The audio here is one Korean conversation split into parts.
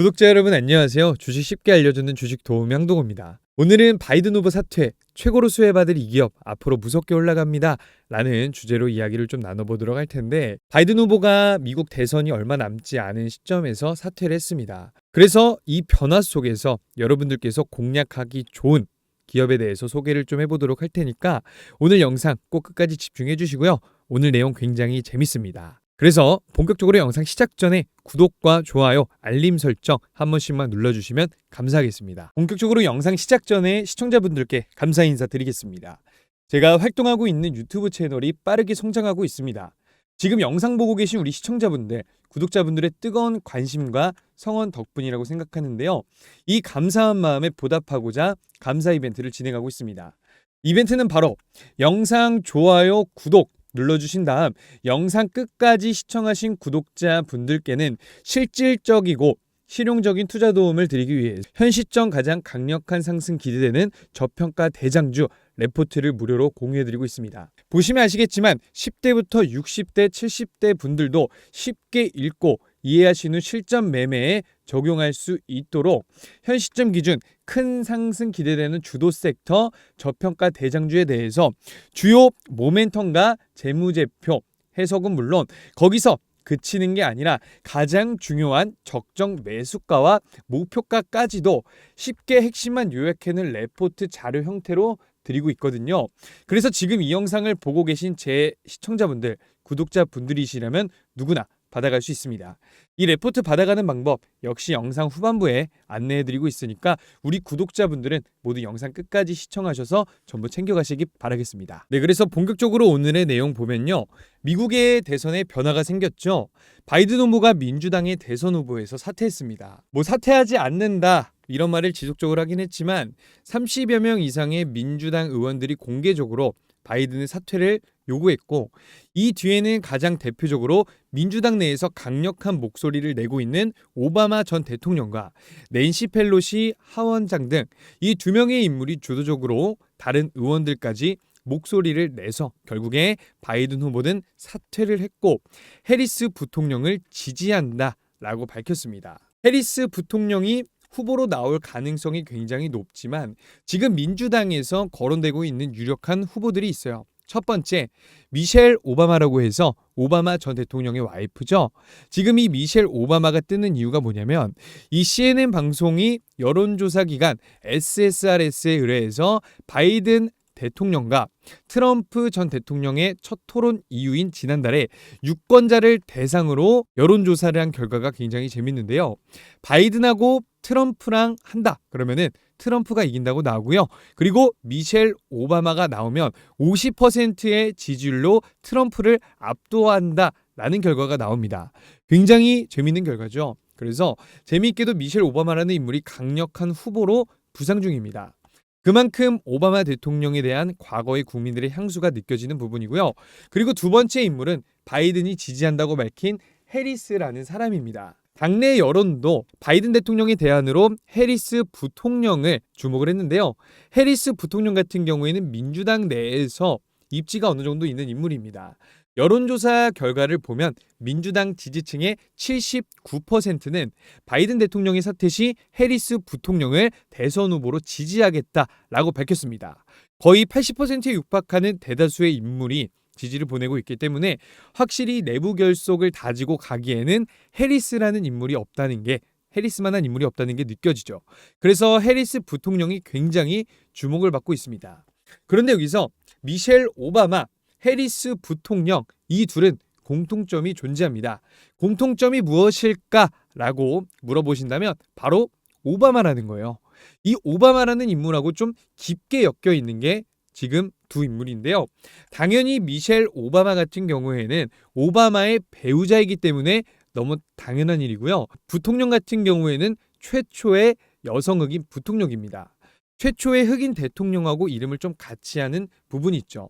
구독자 여러분 안녕하세요. 주식 쉽게 알려주는 주식 도우미 황동호입니다. 오늘은 바이든 후보 사퇴, 최고로 수혜받을 이 기업 앞으로 무섭게 올라갑니다. 라는 주제로 이야기를 좀 나눠보도록 할 텐데 바이든 후보가 미국 대선이 얼마 남지 않은 시점에서 사퇴를 했습니다. 그래서 이 변화 속에서 여러분들께서 공략하기 좋은 기업에 대해서 소개를 좀 해보도록 할 테니까 오늘 영상 꼭 끝까지 집중해 주시고요. 오늘 내용 굉장히 재밌습니다. 그래서 본격적으로 영상 시작 전에 구독과 좋아요, 알림 설정 한 번씩만 눌러주시면 감사하겠습니다. 본격적으로 영상 시작 전에 시청자분들께 감사 인사 드리겠습니다. 제가 활동하고 있는 유튜브 채널이 빠르게 성장하고 있습니다. 지금 영상 보고 계신 우리 시청자분들, 구독자분들의 뜨거운 관심과 성원 덕분이라고 생각하는데요. 이 감사한 마음에 보답하고자 감사 이벤트를 진행하고 있습니다. 이벤트는 바로 영상 좋아요, 구독 눌러주신 다음 영상 끝까지 시청하신 구독자 분들께는 실질적이고 실용적인 투자 도움을 드리기 위해 현 시점 가장 강력한 상승 기대되는 저평가 대장주 레포트를 무료로 공유해드리고 있습니다. 보시면 아시겠지만 10대부터 60대, 70대 분들도 쉽게 읽고 있는 실전 매매에 적용할 수 있도록 현 시점 기준 큰 상승 기대되는 주도 섹터 저평가 대장주에 대해서 주요 모멘텀과 재무제표 해석은 물론 거기서 그치는 게 아니라 가장 중요한 적정 매수가와 목표가까지도 쉽게 핵심만 요약해낸 레포트 자료 형태로 드리고 있거든요. 그래서 지금 이 영상을 보고 계신 제 시청자분들, 구독자분들이시라면 누구나 받아갈 수 있습니다. 이 레포트 받아가는 방법 역시 영상 후반부에 안내해드리고 있으니까 우리 구독자분들은 모두 영상 끝까지 시청하셔서 전부 챙겨가시기 바라겠습니다. 네, 그래서 본격적으로 오늘의 내용 보면요. 미국의 대선에 변화가 생겼죠. 바이든 후보가 민주당의 대선 후보에서 사퇴했습니다. 뭐 사퇴하지 않는다. 이런 말을 지속적으로 하긴 했지만 30여 명 이상의 민주당 의원들이 공개적으로 바이든의 사퇴를 요구했고 이 뒤에는 가장 대표적으로 민주당 내에서 강력한 목소리를 내고 있는 오바마 전 대통령과 낸시 펠로시 하원장 등 이 두 명의 인물이 주도적으로 다른 의원들까지 목소리를 내서 결국에 바이든 후보는 사퇴를 했고 해리스 부통령을 지지한다 라고 밝혔습니다. 해리스 부통령이 후보로 나올 가능성이 굉장히 높지만 지금 민주당에서 거론되고 있는 유력한 후보들이 있어요. 첫 번째, 미셸 오바마라고 해서 오바마 전 대통령의 와이프죠. 지금 이 미셸 오바마가 뜨는 이유가 뭐냐면 이 CNN 방송이 여론조사 기관 SSRS에 의뢰해서 바이든 대통령과 트럼프 전 대통령의 첫 토론 이유인 지난달에 유권자를 대상으로 여론조사를 한 결과가 굉장히 재밌는데요. 바이든하고 트럼프랑 한다. 그러면은 트럼프가 이긴다고 나오고요. 그리고 미셸 오바마가 나오면 50%의 지지율로 트럼프를 압도한다. 라는 결과가 나옵니다. 굉장히 재밌는 결과죠. 그래서 재미있게도 미셸 오바마라는 인물이 강력한 후보로 부상 중입니다. 그만큼 오바마 대통령에 대한 과거의 국민들의 향수가 느껴지는 부분이고요. 그리고 두 번째 인물은 바이든이 지지한다고 밝힌 해리스라는 사람입니다. 당내 여론도 바이든 대통령의 대안으로 해리스 부통령을 주목을 했는데요. 해리스 부통령 같은 경우에는 민주당 내에서 입지가 어느 정도 있는 인물입니다. 여론조사 결과를 보면 민주당 지지층의 79%는 바이든 대통령의 사퇴 시 해리스 부통령을 대선 후보로 지지하겠다라고 밝혔습니다. 거의 80%에 육박하는 대다수의 인물이 지지를 보내고 있기 때문에 확실히 내부 결속을 다지고 가기에는 해리스라는 인물이 없다는 게 해리스만한 인물이 없다는 게 느껴지죠. 그래서 해리스 부통령이 굉장히 주목을 받고 있습니다. 그런데 여기서 미셸 오바마 해리스 부통령 이 둘은 공통점이 존재합니다. 공통점이 무엇일까라고 물어보신다면 바로 오바마라는 거예요. 이 오바마라는 인물하고 좀 깊게 엮여 있는 게 지금 두 인물인데요. 당연히 미셸 오바마 같은 경우에는 오바마의 배우자이기 때문에 너무 당연한 일이고요. 부통령 같은 경우에는 최초의 여성 흑인 부통령입니다. 최초의 흑인 대통령하고 이름을 좀 같이 하는 부분이 있죠.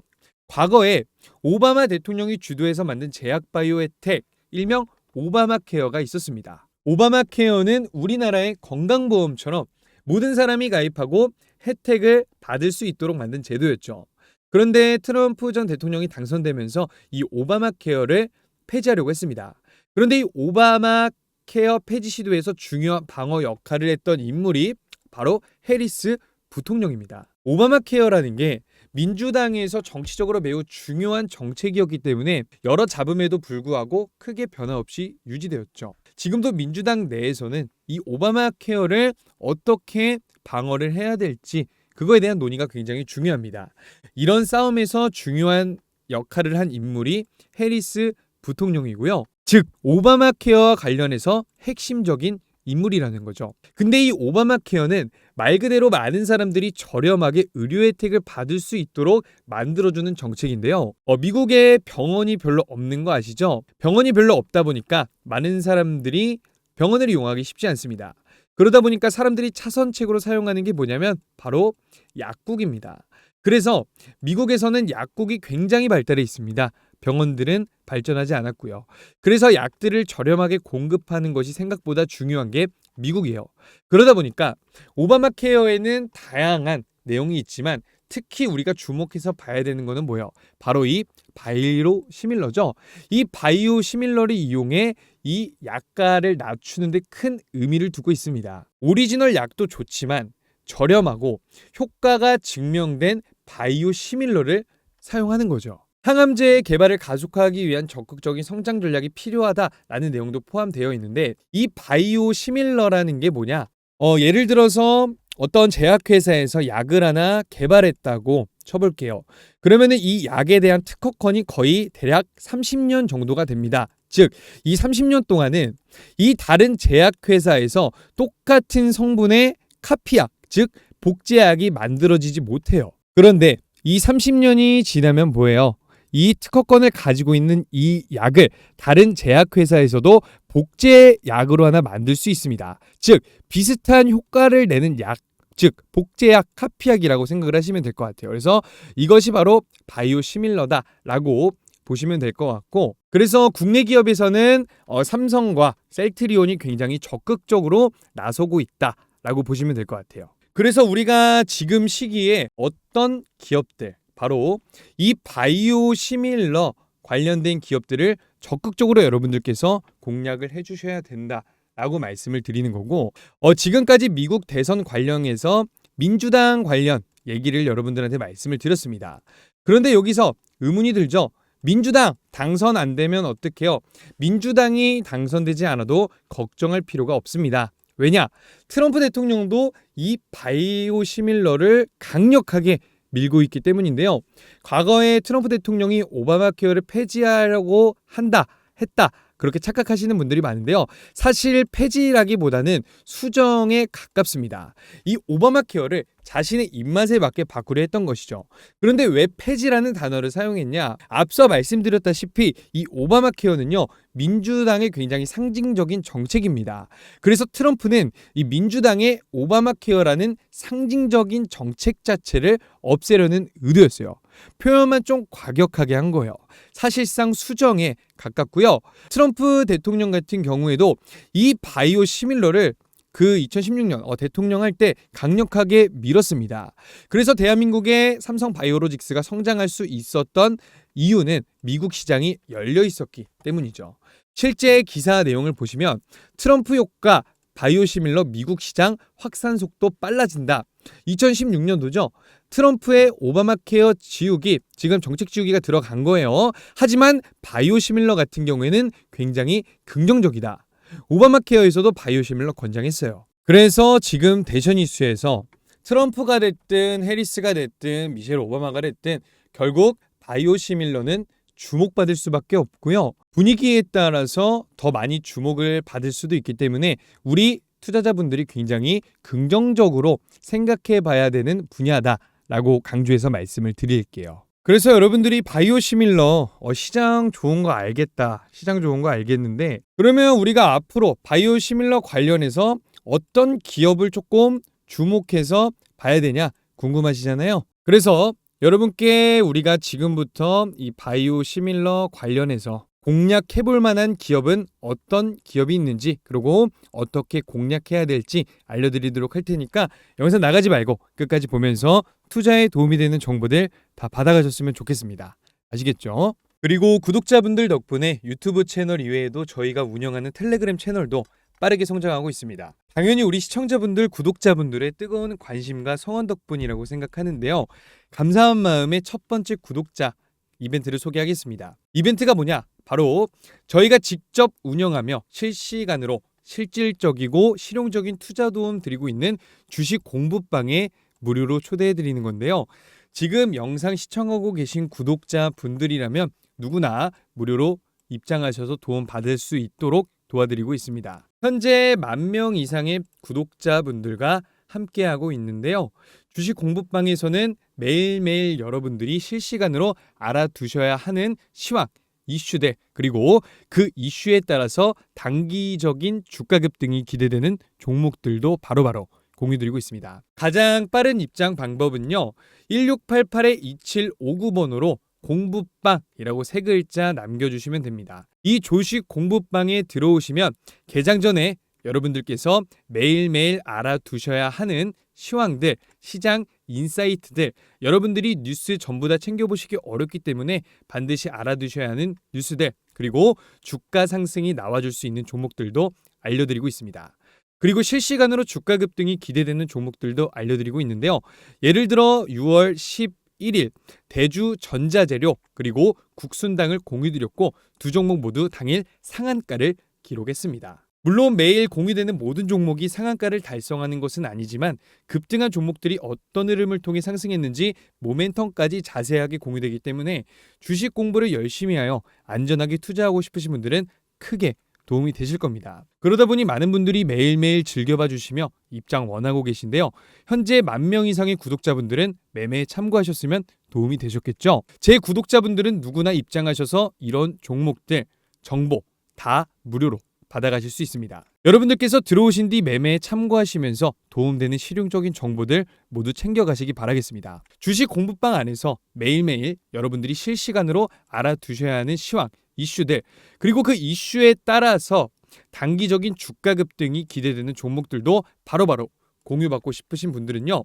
과거에 오바마 대통령이 주도해서 만든 제약 바이오 혜택 일명 오바마 케어가 있었습니다. 오바마 케어는 우리나라의 건강보험처럼 모든 사람이 가입하고 혜택을 받을 수 있도록 만든 제도였죠. 그런데 트럼프 전 대통령이 당선되면서 이 오바마 케어를 폐지하려고 했습니다. 그런데 이 오바마 케어 폐지 시도에서 중요한 방어 역할을 했던 인물이 바로 해리스 부통령입니다. 오바마 케어라는 게 민주당에서 정치적으로 매우 중요한 정책이었기 때문에 여러 잡음에도 불구하고 크게 변화 없이 유지되었죠. 지금도 민주당 내에서는 이 오바마 케어를 어떻게 방어를 해야 될지 그거에 대한 논의가 굉장히 중요합니다. 이런 싸움에서 중요한 역할을 한 인물이 해리스 부통령이고요. 즉 오바마 케어와 관련해서 핵심적인 인물이라는 거죠. 근데 이 오바마 케어는 말 그대로 많은 사람들이 저렴하게 의료 혜택을 받을 수 있도록 만들어주는 정책인데요. 어, 미국에 병원이 별로 없는 거 아시죠? 병원이 별로 없다 보니까 많은 사람들이 병원을 이용하기 쉽지 않습니다. 그러다 보니까 사람들이 차선책으로 사용하는 게 뭐냐면 바로 약국입니다. 그래서 미국에서는 약국이 굉장히 발달해 있습니다. 병원들은 발전하지 않았고요. 그래서 약들을 저렴하게 공급하는 것이 생각보다 중요한 게 미국이에요. 그러다 보니까 오바마 케어에는 다양한 내용이 있지만 특히 우리가 주목해서 봐야 되는 거는 뭐예요? 바로 이 바이오 시밀러죠. 이 바이오 시밀러를 이용해 이 약가를 낮추는 데 큰 의미를 두고 있습니다. 오리지널 약도 좋지만 저렴하고 효과가 증명된 바이오 시밀러를 사용하는 거죠. 항암제의 개발을 가속화하기 위한 적극적인 성장 전략이 필요하다라는 내용도 포함되어 있는데 이 바이오 시밀러라는 게 뭐냐? 어, 예를 들어서 어떤 제약회사에서 약을 하나 개발했다고 쳐볼게요. 그러면은 이 약에 대한 특허권이 거의 대략 30년 정도가 됩니다. 즉, 이 30년 동안은 이 다른 제약회사에서 똑같은 성분의 카피약, 즉, 복제약이 만들어지지 못해요. 그런데 이 30년이 지나면 뭐예요? 이 특허권을 가지고 있는 이 약을 다른 제약회사에서도 복제 약으로 하나 만들 수 있습니다. 즉, 비슷한 효과를 내는 약, 즉, 복제약 카피약이라고 생각을 하시면 될 것 같아요. 그래서 이것이 바로 바이오 시밀러다라고 보시면 될 것 같고, 그래서 국내 기업에서는 어, 삼성과 셀트리온이 굉장히 적극적으로 나서고 있다라고 보시면 될 것 같아요. 그래서 우리가 지금 시기에 어떤 기업들, 바로 이 바이오 시밀러 관련된 기업들을 적극적으로 여러분들께서 공략을 해주셔야 된다라고 말씀을 드리는 거고 어, 지금까지 미국 대선 관련해서 민주당 관련 얘기를 여러분들한테 말씀을 드렸습니다. 그런데 여기서 의문이 들죠. 민주당 당선 안 되면 어떡해요? 민주당이 당선되지 않아도 걱정할 필요가 없습니다. 왜냐? 트럼프 대통령도 이 바이오 시밀러를 강력하게 밀고 있기 때문인데요. 과거에 트럼프 대통령이 오바마 케어를 폐지하려고 한다, 했다. 그렇게 착각하시는 분들이 많은데요. 사실 폐지라기보다는 수정에 가깝습니다. 이 오바마 케어를 자신의 입맛에 맞게 바꾸려 했던 것이죠. 그런데 왜 폐지라는 단어를 사용했냐? 앞서 말씀드렸다시피 이 오바마 케어는요. 민주당의 굉장히 상징적인 정책입니다. 그래서 트럼프는 이 민주당의 오바마 케어라는 상징적인 정책 자체를 없애려는 의도였어요. 표현만 좀 과격하게 한 거예요. 사실상 수정에 가깝고요. 트럼프 대통령 같은 경우에도 이 바이오 시밀러를 그 2016년 어, 대통령 할 때 강력하게 밀었습니다. 그래서 대한민국의 삼성 바이오로직스가 성장할 수 있었던 이유는 미국 시장이 열려 있었기 때문이죠. 실제 기사 내용을 보시면 트럼프 효과 바이오시밀러 미국 시장 확산 속도 빨라진다. 2016년도죠. 트럼프의 오바마 케어 지우기, 지금 정책 지우기가 들어간 거예요. 하지만 바이오시밀러 같은 경우에는 굉장히 긍정적이다. 오바마 케어에서도 바이오시밀러 권장했어요. 그래서 지금 대선 이슈에서 트럼프가 됐든 해리스가 됐든 미셸 오바마가 됐든 결국 바이오시밀러는 주목받을 수밖에 없고요. 분위기에 따라서 더 많이 주목을 받을 수도 있기 때문에 우리 투자자분들이 굉장히 긍정적으로 생각해 봐야 되는 분야다라고 강조해서 말씀을 드릴게요. 그래서 여러분들이 바이오 시밀러 어, 시장 좋은 거 알겠다. 시장 좋은 거 알겠는데 그러면 우리가 앞으로 바이오 시밀러 관련해서 어떤 기업을 조금 주목해서 봐야 되냐 궁금하시잖아요. 그래서 여러분께 우리가 지금부터 이 바이오 시밀러 관련해서 공략해 볼 만한 기업은 어떤 기업이 있는지 그리고 어떻게 공략해야 될지 알려드리도록 할 테니까 영상 나가지 말고 끝까지 보면서 투자에 도움이 되는 정보들 다 받아가셨으면 좋겠습니다. 아시겠죠? 그리고 구독자분들 덕분에 유튜브 채널 이외에도 저희가 운영하는 텔레그램 채널도 빠르게 성장하고 있습니다. 당연히 우리 시청자분들, 구독자분들의 뜨거운 관심과 성원 덕분이라고 생각하는데요. 감사한 마음에 첫 번째 구독자 이벤트를 소개하겠습니다. 이벤트가 뭐냐? 바로 저희가 직접 운영하며 실시간으로 실질적이고 실용적인 투자 도움 드리고 있는 주식 공부방에 무료로 초대해 드리는 건데요. 지금 영상 시청하고 계신 구독자 분들이라면 누구나 무료로 입장하셔서 도움 받을 수 있도록 도와드리고 있습니다. 현재 만 명 이상의 구독자분들과 함께하고 있는데요. 주식 공부방에서는 매일매일 여러분들이 실시간으로 알아두셔야 하는 시황, 이슈들, 그리고 그 이슈에 따라서 단기적인 주가 급등이 기대되는 종목들도 바로바로 공유드리고 있습니다. 가장 빠른 입장 방법은요. 1688-2759번으로 공부방이라고 세 글자 남겨주시면 됩니다. 이 조식 공부방에 들어오시면 개장 전에 여러분들께서 매일매일 알아두셔야 하는 시황들, 시장 인사이트들, 여러분들이 뉴스 전부 다 챙겨보시기 어렵기 때문에 반드시 알아두셔야 하는 뉴스들, 그리고 주가 상승이 나와줄 수 있는 종목들도 알려드리고 있습니다. 그리고 실시간으로 주가 급등이 기대되는 종목들도 알려드리고 있는데요. 예를 들어 6월 11일 대주 전자재료 그리고 국순당을 공유드렸고 두 종목 모두 당일 상한가를 기록했습니다. 물론 매일 공유되는 모든 종목이 상한가를 달성하는 것은 아니지만 급등한 종목들이 어떤 흐름을 통해 상승했는지 모멘텀까지 자세하게 공유되기 때문에 주식 공부를 열심히 하여 안전하게 투자하고 싶으신 분들은 크게 도움이 되실 겁니다. 그러다 보니 많은 분들이 매일매일 즐겨봐 주시며 입장 원하고 계신데요. 현재 만 명 이상의 구독자분들은 매매에 참고하셨으면 도움이 되셨겠죠? 제 구독자분들은 누구나 입장하셔서 이런 종목들, 정보 다 무료로 받아가실 수 있습니다. 여러분들께서 들어오신 뒤 매매에 참고하시면서 도움되는 실용적인 정보들 모두 챙겨가시기 바라겠습니다. 주식 공부방 안에서 매일매일 여러분들이 실시간으로 알아두셔야 하는 시황, 이슈들, 그리고 그 이슈에 따라서 단기적인 주가 급등이 기대되는 종목들도 바로바로 공유받고 싶으신 분들은요.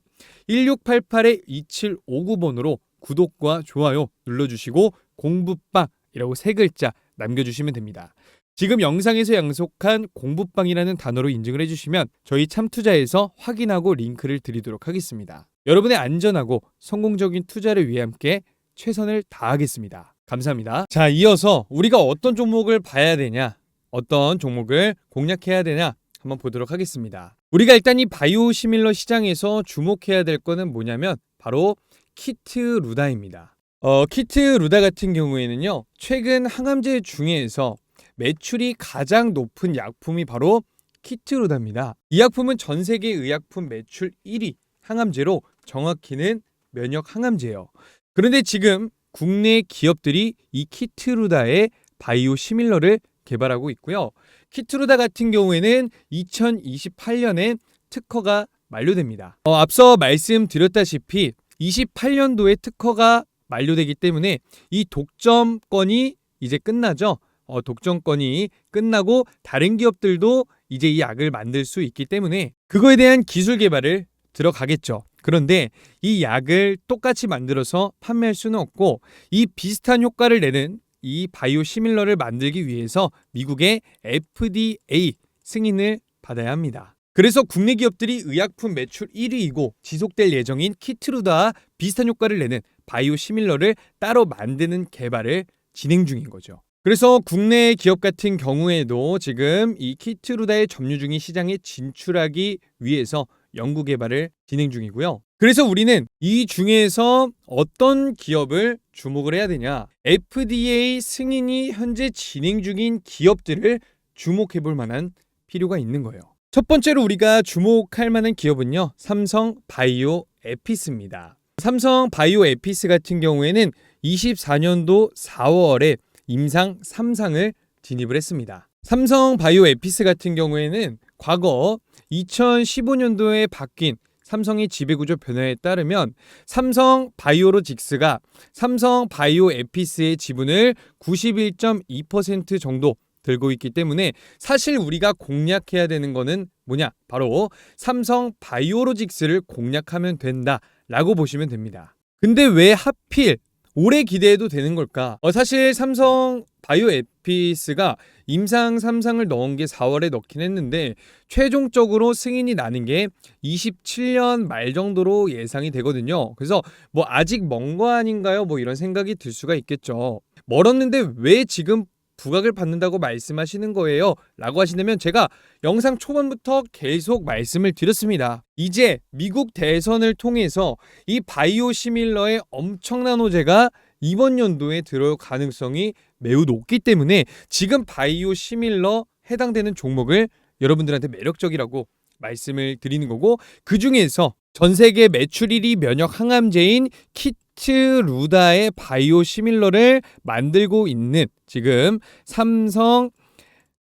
1688-2759번으로 구독과 좋아요 눌러주시고 공부방이라고 세 글자 남겨주시면 됩니다. 지금 영상에서 양속한 공부방이라는 단어로 인증을 해주시면 저희 참투자에서 확인하고 링크를 드리도록 하겠습니다. 여러분의 안전하고 성공적인 투자를 위해 함께 최선을 다하겠습니다. 감사합니다. 자, 이어서 우리가 어떤 종목을 봐야 되냐, 어떤 종목을 공략해야 되냐 한번 보도록 하겠습니다. 우리가 일단 이 바이오 시밀러 시장에서 주목해야 될 거는 뭐냐면 바로 키트 루다입니다. 어, 키트 루다 같은 경우에는요, 최근 항암제 중에서 매출이 가장 높은 약품이 바로 키트루다입니다. 이 약품은 전 세계 의약품 매출 1위 항암제로 정확히는 면역 항암제예요. 그런데 지금 국내 기업들이 이 키트루다의 바이오 시밀러를 개발하고 있고요. 키트루다 같은 경우에는 2028년에 특허가 만료됩니다. 어, 앞서 말씀드렸다시피 28년도에 특허가 만료되기 때문에 이 독점권이 이제 끝나죠. 어, 독점권이 끝나고 다른 기업들도 이제 이 약을 만들 수 있기 때문에 그거에 대한 기술 개발을 들어가겠죠. 그런데 이 약을 똑같이 만들어서 판매할 수는 없고 이 비슷한 효과를 내는 이 바이오 시밀러를 만들기 위해서 미국의 FDA 승인을 받아야 합니다. 그래서 국내 기업들이 의약품 매출 1위이고 지속될 예정인 키트루다와 비슷한 효과를 내는 바이오 시밀러를 따로 만드는 개발을 진행 중인 거죠. 그래서 국내 기업 같은 경우에도 지금 이 키트루다의 점유 중인 시장에 진출하기 위해서 연구 개발을 진행 중이고요. 그래서 우리는 이 중에서 어떤 기업을 주목을 해야 되냐? FDA 승인이 현재 진행 중인 기업들을 주목해 볼 만한 필요가 있는 거예요. 첫 번째로 우리가 주목할 만한 기업은요. 삼성 바이오 에피스입니다. 삼성 바이오 에피스 같은 경우에는 24년도 4월에 임상 3상을 진입을 했습니다. 삼성 바이오 에피스 같은 경우에는 과거 2015년도에 바뀐 삼성의 지배구조 변화에 따르면 삼성 바이오로직스가 삼성 바이오 에피스의 지분을 91.2% 정도 들고 있기 때문에 사실 우리가 공략해야 되는 거는 뭐냐? 바로 삼성 바이오로직스를 공략하면 된다라고 보시면 됩니다. 근데 왜 하필 오래 기대해도 되는 걸까? 어, 사실 삼성 바이오 에피스가 임상 3상을 넣은 게 4월에 넣긴 했는데 최종적으로 승인이 나는 게 27년 말 정도로 예상이 되거든요. 그래서 뭐 아직 먼 거 아닌가요? 뭐 이런 생각이 들 수가 있겠죠. 멀었는데 왜 지금 부각을 받는다고 말씀하시는 거예요? 라고 하신다면 제가 영상 초반부터 계속 말씀을 드렸습니다. 이제 미국 대선을 통해서 이 바이오 시밀러의 엄청난 호재가 이번 연도에 들어올 가능성이 매우 높기 때문에 지금 바이오 시밀러 해당되는 종목을 여러분들한테 매력적이라고 말씀을 드리는 거고 그 중에서 전 세계 매출 1위 면역 항암제인 키 트루다의 바이오 시밀러를 만들고 있는 지금 삼성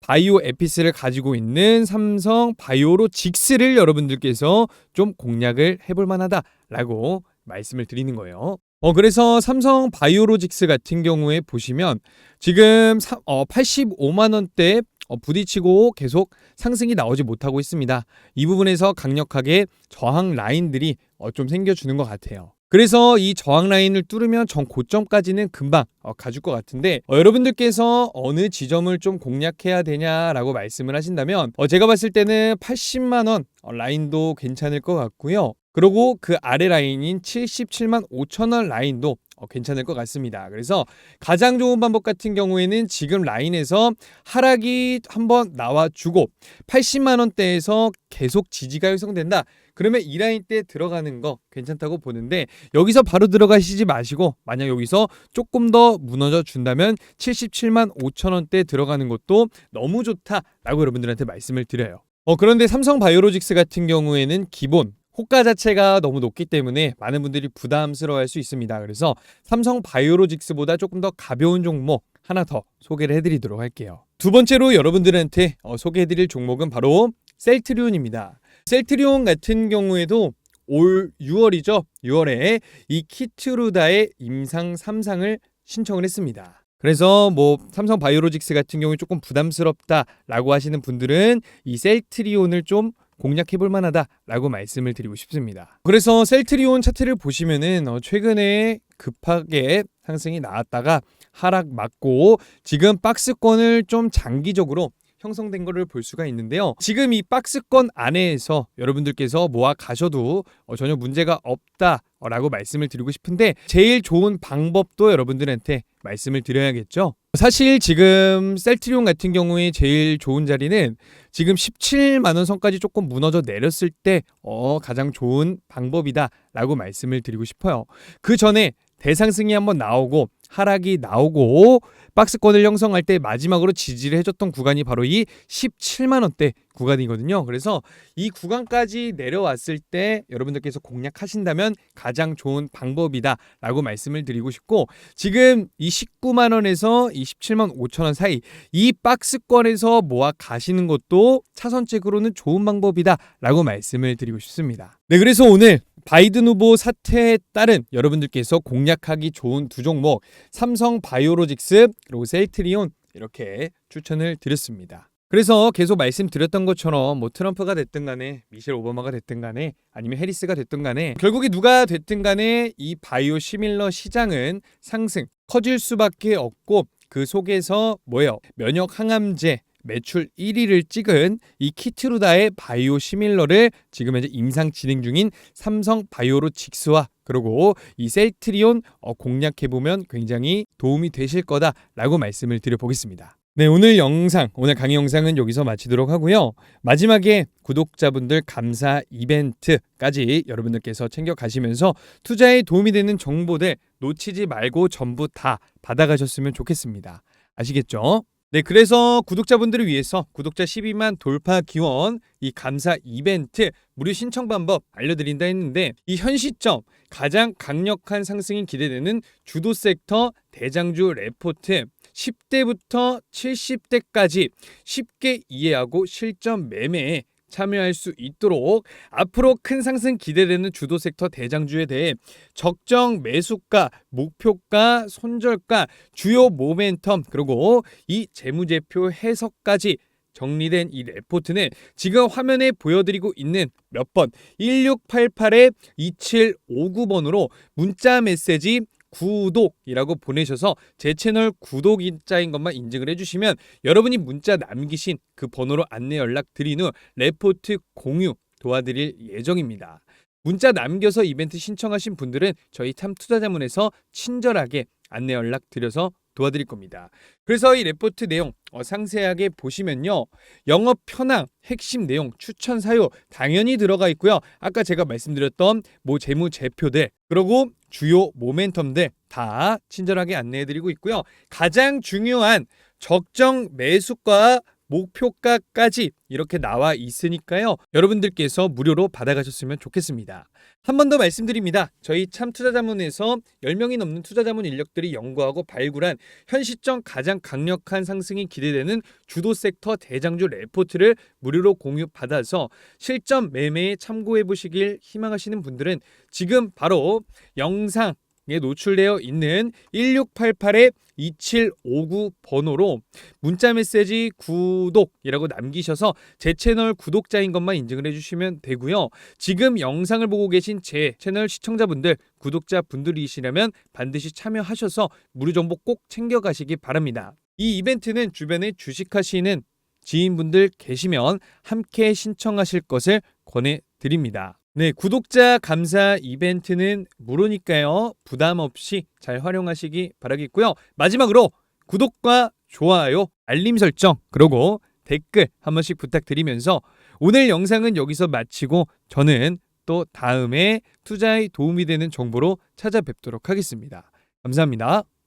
바이오 에피스를 가지고 있는 삼성 바이오로 직스를 여러분들께서 좀 공략을 해볼 만하다라고 말씀을 드리는 거예요. 어 그래서 삼성 바이오로직스 같은 경우에 보시면 지금 사, 어, 85만 원대 어, 부딪히고 계속 상승이 나오지 못하고 있습니다. 이 부분에서 강력하게 저항 라인들이 어, 좀 생겨주는 것 같아요. 그래서 이 저항 라인을 뚫으면 전 고점까지는 금방 어, 가줄 것 같은데 어, 여러분들께서 어느 지점을 좀 공략해야 되냐라고 말씀을 하신다면 어, 제가 봤을 때는 80만 원 어, 라인도 괜찮을 것 같고요. 그리고 그 아래 라인인 77만 5천 원 라인도 어, 괜찮을 것 같습니다. 그래서 가장 좋은 방법 같은 경우에는 지금 라인에서 하락이 한번 나와주고 80만 원대에서 계속 지지가 형성된다. 그러면 이 라인 때 들어가는 거 괜찮다고 보는데 여기서 바로 들어가시지 마시고 만약 여기서 조금 더 무너져 준다면 77만 5천 원대 들어가는 것도 너무 좋다라고 여러분들한테 말씀을 드려요. 어 그런데 삼성 바이오로직스 같은 경우에는 기본 호가 자체가 너무 높기 때문에 많은 분들이 부담스러워할 수 있습니다. 그래서 삼성 바이오로직스보다 조금 더 가벼운 종목 하나 더 소개를 해드리도록 할게요. 두 번째로 여러분들한테 어, 소개해드릴 종목은 바로 셀트리온입니다. 셀트리온 같은 경우에도 올 6월이죠. 6월에 이 키트루다의 임상 3상을 신청을 했습니다. 그래서 뭐 삼성 바이오로직스 같은 경우에 조금 부담스럽다라고 하시는 분들은 이 셀트리온을 좀 공략해 볼 만하다라고 말씀을 드리고 싶습니다. 그래서 셀트리온 차트를 보시면은 어 최근에 급하게 상승이 나왔다가 하락 맞고 지금 박스권을 좀 장기적으로 형성된 거를 볼 수가 있는데요. 지금 이 박스권 안에서 여러분들께서 모아 가셔도 어, 전혀 문제가 없다라고 말씀을 드리고 싶은데 제일 좋은 방법도 여러분들한테 말씀을 드려야겠죠. 사실 지금 셀트리온 같은 경우에 제일 좋은 자리는 지금 17만 원 선까지 조금 무너져 내렸을 때 어, 가장 좋은 방법이다라고 말씀을 드리고 싶어요. 그 전에 대상승이 한번 나오고 하락이 나오고 박스권을 형성할 때 마지막으로 지지를 해줬던 구간이 바로 이 17만 원대 구간이거든요. 그래서 이 구간까지 내려왔을 때 여러분들께서 공략하신다면 가장 좋은 방법이다라고 말씀을 드리고 싶고 지금 이 19만 원에서 이 17만 5천 원 사이 이 박스권에서 모아 가시는 것도 차선책으로는 좋은 방법이다라고 말씀을 드리고 싶습니다. 네, 그래서 오늘 바이든 후보 사태에 따른 여러분들께서 공략하기 좋은 두 종목 삼성 바이오로직스 그리고 셀트리온 이렇게 추천을 드렸습니다. 그래서 계속 말씀드렸던 것처럼 뭐 트럼프가 됐든 간에 미셸 오바마가 됐든 간에 아니면 해리스가 됐든 간에 결국에 누가 됐든 간에 이 바이오 시밀러 시장은 상승 커질 수밖에 없고 그 속에서 뭐예요? 면역 항암제 매출 1위를 찍은 이 키트루다의 바이오 시밀러를 지금 현재 임상 진행 중인 삼성 바이오로 직스와 그리고 이 셀트리온 어, 공략해 보면 굉장히 도움이 되실 거다라고 말씀을 드려보겠습니다. 네, 오늘 영상, 오늘 강의 영상은 여기서 마치도록 하고요. 마지막에 구독자분들 감사 이벤트까지 여러분들께서 챙겨 가시면서 투자에 도움이 되는 정보들 놓치지 말고 전부 다 받아가셨으면 좋겠습니다. 아시겠죠? 네, 그래서 구독자분들을 위해서 구독자 12만 돌파 기원 이 감사 이벤트 무료 신청 방법 알려드린다 했는데 이 현 시점 가장 강력한 상승이 기대되는 주도 섹터 대장주 레포트 10대부터 70대까지 쉽게 이해하고 실전 매매에 참여할 수 있도록 앞으로 큰 상승 기대되는 주도 섹터 대장주에 대해 적정 매수가, 목표가, 손절가, 주요 모멘텀 그리고 이 재무제표 해석까지 정리된 이 레포트는 지금 화면에 보여드리고 있는 몇 번? 1688에 2759번으로 문자 메시지 구독이라고 보내셔서 제 채널 구독자인 것만 인증을 해주시면 여러분이 문자 남기신 그 번호로 안내 연락 드린 후 레포트 공유 도와드릴 예정입니다. 문자 남겨서 이벤트 신청하신 분들은 저희 탐투자자문에서 친절하게 안내 연락 드려서 도와드릴 겁니다. 그래서 이 레포트 내용 어, 상세하게 보시면요. 영업 현황, 핵심 내용, 추천 사유 당연히 들어가 있고요. 아까 제가 말씀드렸던 뭐 재무 제표들 그리고 주요 모멘텀들 다 친절하게 안내해 드리고 있고요. 가장 중요한 적정 매수가 목표가까지 이렇게 나와 있으니까요. 여러분들께서 무료로 받아가셨으면 좋겠습니다. 한 번 더 말씀드립니다. 저희 참 투자자문에서 10명이 넘는 투자자문 인력들이 연구하고 발굴한 현 시점 가장 강력한 상승이 기대되는 주도 섹터 대장주 레포트를 무료로 공유받아서 실전 매매에 참고해 보시길 희망하시는 분들은 지금 바로 영상에 노출되어 있는 1688의 2759 번호로 문자 메시지 구독이라고 남기셔서 제 채널 구독자인 것만 인증을 해주시면 되고요. 지금 영상을 보고 계신 제 채널 시청자분들, 구독자분들이시라면 반드시 참여하셔서 무료 정보 꼭 챙겨가시기 바랍니다. 이 이벤트는 주변에 주식하시는 지인분들 계시면 함께 신청하실 것을 권해드립니다. 네, 구독자 감사 이벤트는 무료니까요. 부담 없이 잘 활용하시기 바라겠고요. 마지막으로 구독과 좋아요, 알림 설정, 그리고 댓글 한 번씩 부탁드리면서 오늘 영상은 여기서 마치고 저는 또 다음에 투자에 도움이 되는 정보로 찾아뵙도록 하겠습니다. 감사합니다.